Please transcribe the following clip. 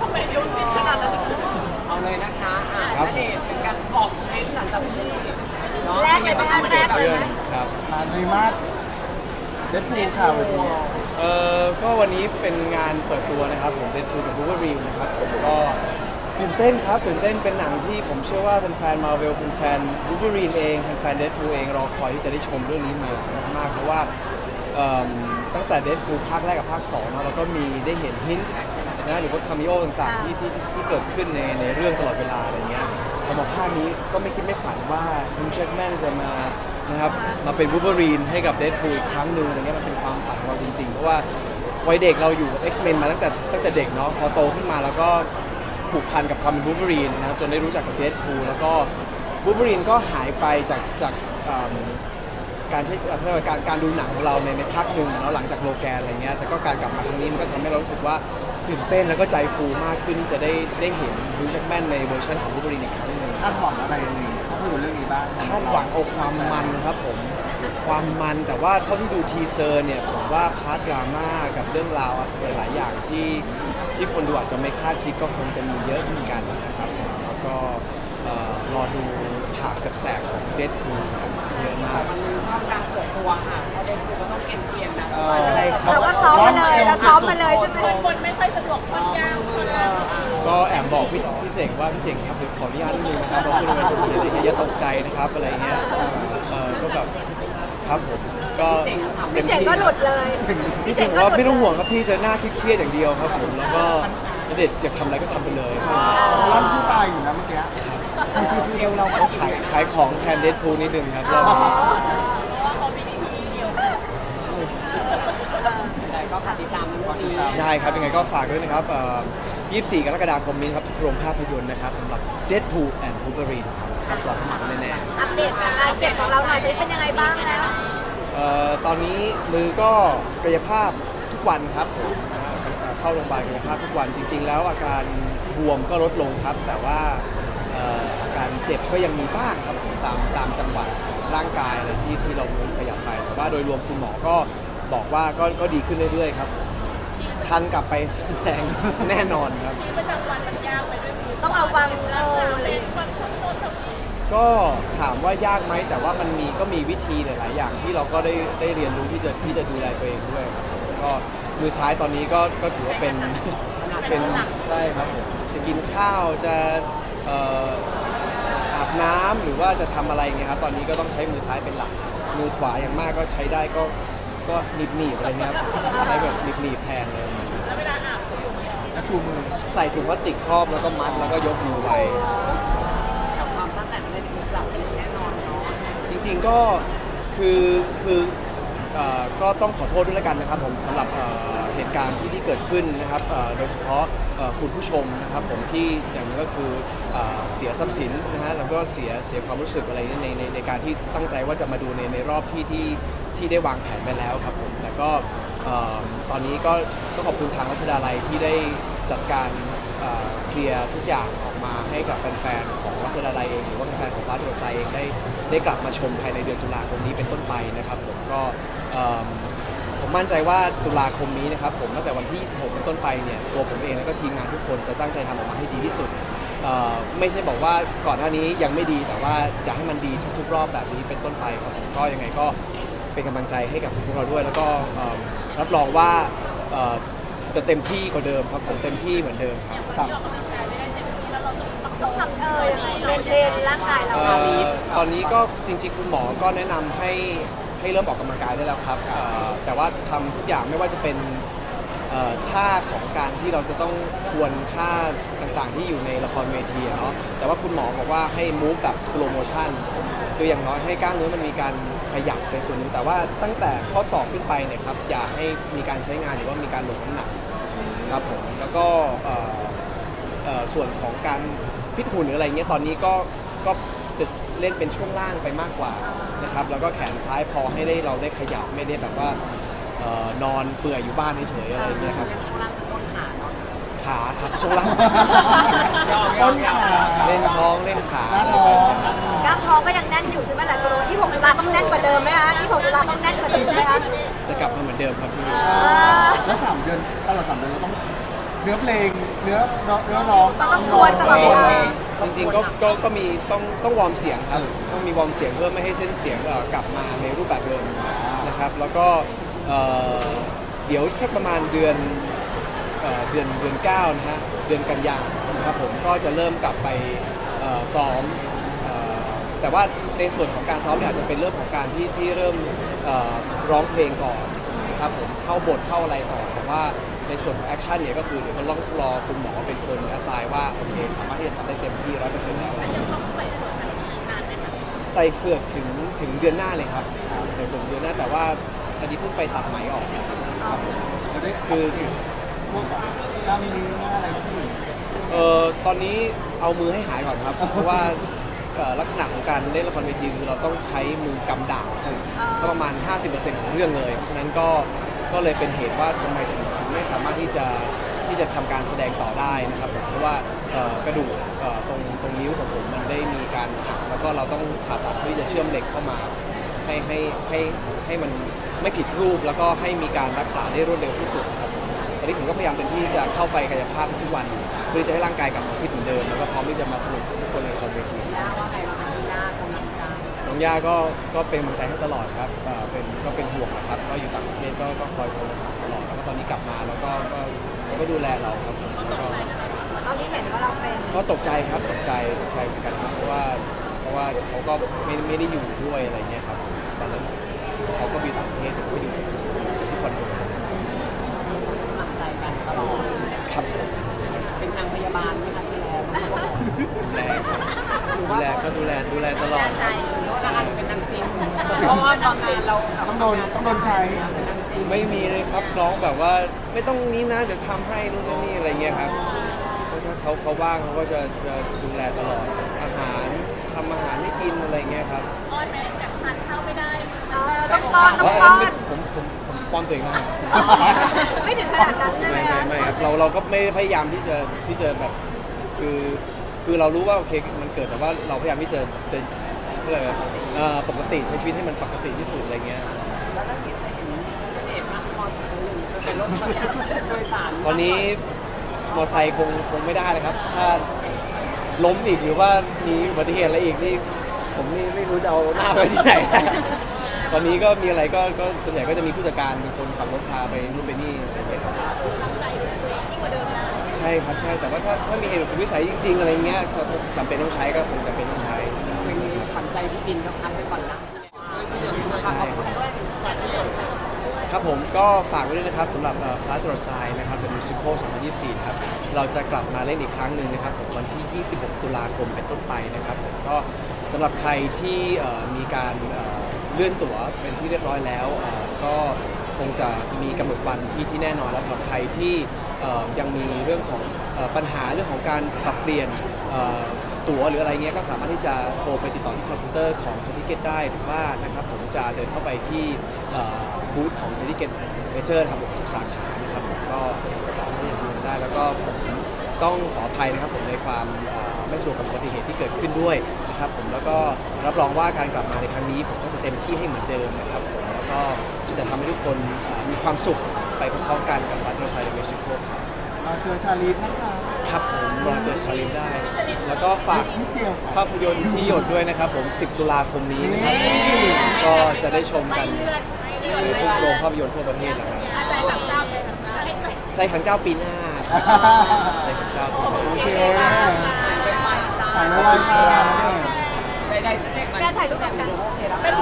ทำไมดูซิขนาดนั้นเอาเลยนะคะอะครับณเดชน์เป็นการออกเทรนด์หลังจากที่เนาะแรกเลยไหมคะแรกเลยไหม ครับ มาในมาสเดดพูลค่ะวันนี้เอ่อก็วันนี้เป็นงานเปิดตัวนะครับผมเดนพูกับบูเบอรีนะครับผมก็ตื่นเต้นครับตื่นเต้นเป็นหนังที่ผมเชื่อว่าเป็นแฟนมาเวลเป็นแฟนบูเบอรีนเองเป็นแฟนเด p พูเองรอคอยที่จะได้ชมเรื่องนี้มามากๆเพราะว่าเอิ่ม ตั้งแต่เด p พูภาคแรกกับภาค2เนอะเราก็มีได้เห็นฮินต์นะหรือว่าคามิโอต่างๆที่ที่ที่เกิดขึ้นในในเรื่องตลอดเวลาอะไรเงี้ยพอมาภาคนี้ก็ไม่คิดไม่ฝันว่าดูเชคแมนจะมานะครับมาเป็นบูเบอรีนให้กับเด p พูอีกครั้งหนึ่งอะไรเงี้ยมันเป็นความฝันของเราจริงๆ เพราะว่าวัยเด็กเราอยู่ X-Men มาตั้งแต่ตั้งแต่เด็กเนาะพอโตขึ้นมาแล้วก็ผูกพันกับความเป็นบู l เ e อรีนนะครับจนได้รู้จักกับเด p พูแล้วก็บู l เ e อรีนก็หายไปจากจากอืม การใช้เอ่อเขาเรียกว่าการการดูหนังของเราในในภาคหนึ่งแล้วหลังจากโลแกนอะไรเงี้ยแต่ก็การกลับมาครั้งนี้มันก็ทำให้เรารู้สึกว่าตื่นเต้นแล้วก็ใจฟูมากขึ้นที่จะได้ได้เห็นดูแจ็คแมนในเวอร์ชันของบู l เ e อรีนอีกครั้งหนึ่ง คาดหวังอะไรในเขาพูดเรื่องนี้บ้างคาดหวังเอาความมันครับผมความมันแต่ว่าเท่าที่ดูทีเซอร์เนี่ยผมว่าพาร์ทดราม่ากับเรื่องราวหลายๆอย่างที่ที่คนดูอาจจะไม่คาดคิดก็คงจะมีเยอะเหมือนกันนะครับผมแล้วก็เอ่อรอดูฉากแสบๆของเดดพู เยอะมากมันชอบการเปิดตัวค่ะเพราะเดนคูก็ต้องเก่งเกียนนะใช่ครับเราก็ซ้อมมาเลยเราซ้อมมาเลยใช่ไหมคนไม่ค่อยสะดวกมันยากคนละก็คือก็แอบบอกพี่พี่เจ๋งว่าพี่เจ๋งครับเดี๋ยวขออนุญาตนิดนึงนะครับเราพูดอะไรพูดอะไรอย่าตกใจนะครับอะไรเงี้ยเออก็แบบครับผมก็เต็มพี่เจ๋งที่ก็หลุดเลยพี่เจ๋งว่าไม่ต้องห่วงครับพี่จะหน้าเครียดๆอย่างเดียวครับผมแล้วก็เด็ดจะทำอะไรก็ทำไปเลยร้อนผู้ตายอยู่นะเมื่อกี้ เอวเราก็ขายขายของแทนเดดพูนิดนึงครับรอบนี้เพราะว่าเขามีดีที่เดียวแต่ก็ฝากติดตามเรื่องนี้ได้ครับยังไงก็ฝากด้วยนะครับเอ่อ24 กรกฎาคมนี้นะครับทุกโรงภาพยนตร์นะครับสำหรับ Deadpool and Wolverine ครับรับรองมันแน่ๆ อัปเดตอาการเจ็บของเราหน่อยตอนนี้เป็นยังไงบ้างแล้ว เอ่อตอนนี้มือก็กายภาพทุกวันครับผมนะฮะเข้าโรงพยาบาลกายภาพทุกวันจริง ๆ แล้วอาการบวมก็ลดลงครับ แต่ว่าเอ่ออา การเจ็บก็ยังมีบ้างครับผมตามตามจังหวะร่างกายอะไรที่ที่เราขยับไปแต่ว่าโดยรวมคุณหมอก็บอกว่าก็ก็ดีขึ้นเรื่อยๆครับ ทันกลับไปแสดงแน่นอนครับที่ประจำวันมันยากไปด้วยมือต้องเอาวางเอออะไรอย่างเป็นเงี้ยวันทุกโน่นทุกนี่ก็ถามว่ายากไหมแต่ว่ามันมีก็มีวิธีหลายๆอย่างที่เราก็ได้ได้เรียนรู้ที่จะที่จะดูแลตัวเองด้วยครับผมก็มือซ้ายตอนนี้ก็ก็ถือว่าเป็น เป็นใช่ครับผมจะกินข้าวจะเอ่ออาบ น้ำหรือว่าจะทำอะไรเงี้ยครับตอนนี้ก็ต้องใช้มือซ้ายเป็นหลักมือขวาอย่างมากก็ใช้ได้ก็ก็หนีบหนีบๆอะไรเงี้ยครับใช้แบบหนีบหนีบๆแทนเลยแล้วเวลาอาบก็อยู่ไม่เอาจะชูมือใส่ถุงพลาสติกครอบแล้วก็มัดแล้วก็ยกมือไว้ กับความตั้งใจของเดนคูกลับไปแน่นอนเนาะจริงๆก็คือคือเอ่อก็ต้องขอโทษด้วยแล้วกันนะครับผมสำหรับเอ่อ เหตุการณ์ที่ที่เกิดขึ้นนะครับโดยเฉพาะคุณผู้ชมนะครับผมที่อย่างหนึงก็คือเอ่อเสียทรัพย์สินนะฮะแล้วก็เสียเสียความรู้สึกอะไรในในในการที่ตั้งใจว่าจะมาดูในในรอบที่ที่ที่ได้วางแผนไปแล้วครับผมแต่ก็ตอนนี้ก็ต้องขอบคุณทางรัชดาลัยที่ได้จัดการเคลียร์ทุกอย่างออกมาให้กับแฟนๆของรัชดาลัยเองหรือว่าแฟนๆของฟ้าจุดไซเองได้ได้กลับมาชมภายในเดือนตุลาคมนี้เป็นต้นไปนะครับผมก็ มผมมั่นใจว่าตุลาคมนี้นะครับผมตั้งแต่วันที่ 26 เป็นต้นไปเนี่ยตัวผมเองแล้วก็ทีมงานทุกคนจะตั้งใจทำออกมาให้ดีที่สุดเอ่อไม่ใช่บอกว่าก่อนหน้านี้ยังไม่ดีแต่ว่าจะให้มันดีทุกๆรอบแบบนี้เป็นต้นไปครับผมก็ยังไงก็เป็นกำลังใจให้กับพวกเราด้วย แล้วก็เอิ่มรับรองว่าเอ่อจะเต็มที่กว่าเดิมครับผมเต็มที่เหมือนเดิมครับที่ออกกำลังกายไม่ได้เต็มที่แล้วเราจะประคต้อองงทำเออยังไงเทรนเทรนร่างกายเราเอ่ค่ะอตอนนี้ก็จริงๆ คุณหมอก็แนะนำให้ ให้เริ่มออกกำลังกายได้แล้วครับเอ่อแต่ว่าทำทุกอย่างไม่ว่าจะเป็นเอ่อท่าของการที่เราจะต้องทวนท่าต่างๆ ที่อยู่ในละครเวทีอะเนาะแต่ว่าคุณหมอบอกว่าให้มูฟแบบ slow motion คืออย่างน้อยให้กล้ามเนื้อมันมีการขยับในส่วนหนึงแต่ว่าตั้งแต่ข้อศอกขึ้นไปเนี่ยครับอย่าให้มีการใช้งานหรือว่ามีการลงน้ำหนักครับผมแล้วก็เอ่อ เอ่อส่วนของการฟิตหุ่นหรืออะไรเงี้ยตอนนี้ก็ก็ จะเล่นเป็นช่วงล่างไปมากกว่านะครับแล้วก็แขนซ้ายพอให้ได้เราได้ขยับไม่ได้แบบว่าเอ่อนอนเปื่อยอยู่บ้านเฉยๆอะไรเงี้ยครับเป็นข้างล่างคือต้นขาเนาะขาครับช่วงล่างต้นขาเล่นท้องเล่นขาหน้าท้องกล้ามท้องก็ยังแน่นอยู่ใช่ไหมหลายคนบอกว่า26ตุลาต้องแน่นกว่าเดิมไหมคะ26ตุลาต้องแน่นกว่าเดิมไหมคะจะกลับมาเหมือนเดิมครับพี่เออแล้วสามเดือนตลอดสามเดือนเราต้องเนื้อเพลงเนื้อเนื้อเนื้อร้องต้องทวนตลอดเวลา จริงๆก็ก็ก็มีต้องต้องวอร์มเสียงครับต้องมีวอร์มเสียงเพื่อไม่ให้เส้นเสียงเอ่อกลับมาในรูปแบบเดิมนะครับ แล้วก็เอ่อเดี๋ยวสักประมาณเดือนเอ่อเดือนเดือนเก้านะฮะเดือนกันยายนนะครับผมก็จะเริ่มกลับไปเอ่อซ้อมเอ่อแต่ว่าในส่วนของการซ้อมเนี่ยอาจจะเป็นเรื่องของการที่ที่เริ่มเอ่อร้องเพลงก่อนนะครับผมเข้าบทเข้าอะไรก่อนแต่ว่า ในส่วนของแอคชั่นเนี่ยก็คือเดี๋ยวก็ต้องรอคุณหมอเป็นคนแอสไซน์ว่าโอเคสามารถที่จะทำได้เต็มที่ร้อยเปอร์เซ็นต์แล้วใส่เฟือกถึงถึงเดือนหน้าเลยครับใส่เฟือกเดือนหน้าแต่ว่าอันนี้เพิ่งไปตัดไหมออกครับเราได้คือพวกแบบกล้ามเนื้ออะไรที่เอ่อตอนนี้เอามือให้หายก่อนครับ เพราะว่าเอ่อลักษณะของการเล่นละครเวทีคือเราต้องใช้มือกำดาบสักประมาณ 50%ของเรื่องเลย เพราะฉะนั้นก็ก็เลยเป็นเหตุว่าทำไมถึงถึง ไม่สามารถที่จะที่จะทำการแสดงต่อได้นะครับผมเพราะว่ากระดูกตรงตรงนิ้วของผมมันได้มีการหักแล้วก็เราต้องผ่าตัดเพื่อที่จะเชื่อมเหล็กเข้ามาให้ให้ให้ให้มันไม่ผิดรูปแล้วก็ให้มีการรักษาได้รวดเร็วที่สุดครับตอนนี้ผมก็พยายามเต็มที่จะเข้าไปกายภาพทุกวันเพื่อจะให้ร่างกายกลับมาฟิตเหมือนเดิมแล้วก็พร้อมที่จะมาสนุกทุกคนในคอนเวทีย่าว่าไงบ้างคะที่ย่ากำลังใจน้องย่าก็ก็เป็นกำลังใจให้ตลอดครับเป็นก็เป็นห่วงนะครับ ก็อยู่ต่างประเทศก็ก็คอยโทรตลอดแล้ว ก็ตอนนี้กลับมาแล้วก็ก็ก็ดูแลเราครับผมแล้วก็ตอนที่เห็นว่าเราเป็นก็ตกใจครับตกใจตกใจเหมือนกันครับเพราะว่าเพราะว่าเขาก็ไม่ไม่ได้อยู่ด้วยอะไรเงี้ยครับตอนนั้นเขาก็อยู่ต่างประเทศผมก็อยู่ที่คอนโดกำลังใจกันตลอด ครับผมเป็นนางพยาบาลไหมคะที่แล้วมันก็บอกดูแลครับดูแลก็ดูแลดูแลตลอดหรือว่าเราอาจจะเป็นนางซิงเพราะว่าบางงานเราต้องโดนต้องโดนใช้ เป็นนางซิง ไม่มีเลยครับน้องแบบว่าไม่ต้องนี้นะเดี๋ยวทำให้นู่นนั่นนี่อะไรเงี้ยครับถ้าเขาเขาว่างเขาก็จะจะดูแลตลอดอาหารทำอาหารให้กินอะไรเงี้ยครับอ้อนแม่แบบทานข้าวไม่ได้เออต้องป้อนต้องว่าป้อัอนนนั้นไม่ผมผมผมป้อนตัวเองได้ไม่ถึงขนาดนั้นใช่ไหมไม่ไม่คะไม่ครับเราเราก็ไม่ได้พยายามที่จะที่จะแบบคือคือเรารู้ว่าโอเคมันเกิดแต่ว่าเราพยายามที่จะจะเรียกอะไรเอ่อปกติใช้ชีวิตให้มันปกติที่สุดอะไรเงี้ย แล้วก็เห็นจะเห็น เห็นมากพอเป็นรถโดยสารตอนนี้มอไซค์คงคงไม่ได้เลยครับ ถ้าล้มอีกหรือว่ามีอุบัติเหตุอะไรอีกนี่ผมนี่ไม่รู้จะเอาหน้าไปที่ไหน ตอนนี้ก็มีอะไรก็ก็ส่วนใหญ่ก็จะมีผู้จัดการเป็นคนขับรถพาไปนู่นไปนี่ใช่ครับใช่แต่ว่าถ้าถ้ามีเหตุสุดวิสัยจริง ๆ อะไรเงี้ยถ้าจำเป็นต้องใช้ก็คงจำเป็นต้องใช้เป็นขวัญใจพี่บินก็ทำไปก่อนนะ ครับผมก็ฝากไว้ด้วยนะครับสำหรับฟลาจรดไซนะครับ The Musical 2024นะครับเราจะกลับมาเล่นอีกครั้งหนึ่งนะครับผมวันที่ 26 ตุลาคมเป็นต้นไปนะครับผมก็สำหรับใครที่มีการเลื่อนตั๋วเป็นที่เรียบร้อยแล้วก็คงจะมีกำหนดวันที่ที่แน่นอนและสำหรับใครที่ยังมีเรื่องของปัญหาเรื่องของการปรับเปลี่ยน ตั๋วหรืออะไรเงี้ยก็สามารถที่จะโทรไปติดต่อที่ call center ของ t ท i เก t ได้หรือว่านะครับผมจะเดินเข้าไปที่บูธของ t ท i เก t เมเจอร์ครับผมทุกสาขานะครับผมก็สามารถที่จะดูได้แล้วก็ผมต้องขออภัยนะครับผมในความไม่สะดวกกับอุบัติเหตุที่เกิดขึ้นด้วยนะครับผมแล้วก็รับรองว่าการกลับมาในครั้งนี้ ผมก็จะเต็มที่ให้เหมือนเดิมนะครับผมแล้วก็จะทำให้ทุกคนมีความสุขไปพร้อมๆกันกับฟาเทอร์ไซด์เมชิโกครับเราเจอชาลีฟนะคะ ครับผมรอเจอชาลิมได้ แล้วก็ฝากพี่เจลภาพยนตร์ที่หยดด้วยนะครับผม 10 ตุลาคมนี้นะครับ ก็จะได้ชมกันในทุกโรงภาพยนตร์ทั่วประเทศแล้วครับใจกับเจ้าใจกับเจ้าใจขังเจ้าปีหน้าใจขังเจ้าปีหน้าโอเคไปไปจ้าถ่ายไว้ค่ะไปได้สเต็กแม่ถ่ายรูปกันกันโอเคแล้วเป็นห่วงทุกคน